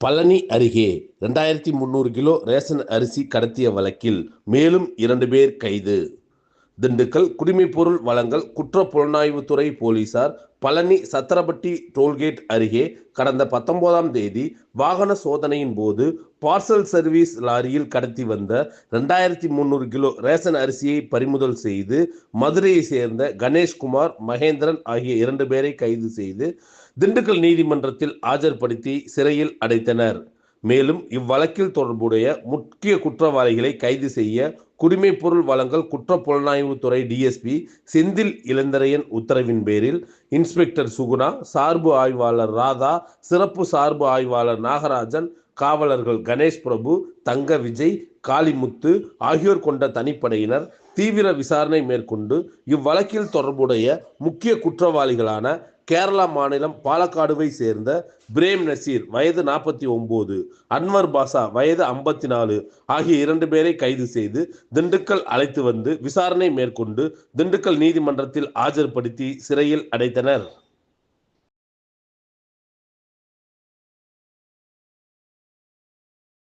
பழனி அருகே ரெண்டாயிரத்தி முந்நூறு கிலோ ரேஷன் அரிசி கடத்திய வழக்கில் மேலும் இரண்டு பேர் கைது. திண்டுக்கல் குடிமைப்பொருள் வழங்கல் குற்ற புலனாய்வுத்துறை போலீசார் பழனி சத்திரப்பட்டி டோல்கேட் அருகே கடந்த பத்தொன்பதாம் தேதி வாகன சோதனையின் போது பார்சல் சர்வீஸ் லாரியில் கடத்தி வந்த ரெண்டாயிரத்தி முந்நூறு கிலோ ரேஷன் அரிசியை பறிமுதல் செய்து மதுரையை சேர்ந்த கணேஷ்குமார் மகேந்திரன் ஆகிய இரண்டு பேரை கைது செய்து திண்டுக்கல் நீதிமன்றத்தில் ஆஜர்படுத்தி சிறையில் அடைத்தனர். மேலும் இவ்வழக்கில் தொடர்புடைய முக்கிய குற்றவாளிகளை கைது செய்ய குடிமை பொருள் வழங்கல் குற்ற புலனாய்வுத்துறை டிஎஸ்பி செந்தில் இளந்தரையன் உத்தரவின் பேரில் இன்ஸ்பெக்டர் சுகுணா சார்பு ஆய்வாளர் ராதா சிறப்பு சார்பு ஆய்வாளர் நாகராஜன் காவலர்கள் கணேஷ் பிரபு தங்க விஜய் காளிமுத்து ஆகியோர் கொண்ட தனிப்படையினர் தீவிர விசாரணை மேற்கொண்டு இவ்வழக்கில் தொடர்புடைய முக்கிய குற்றவாளிகளான கேரளா மாநிலம் பாலக்காடுவை சேர்ந்த பிரேம் நசீர் வயது நாற்பத்தி ஒன்பது அன்வர் பாசா வயது ஐம்பத்தி நாலு ஆகிய இரண்டு பேரை கைது செய்து திண்டுக்கல் அழைத்து வந்து விசாரணை மேற்கொண்டு திண்டுக்கல் நீதிமன்றத்தில் ஆஜர்படுத்தி சிறையில் அடைத்தனர்.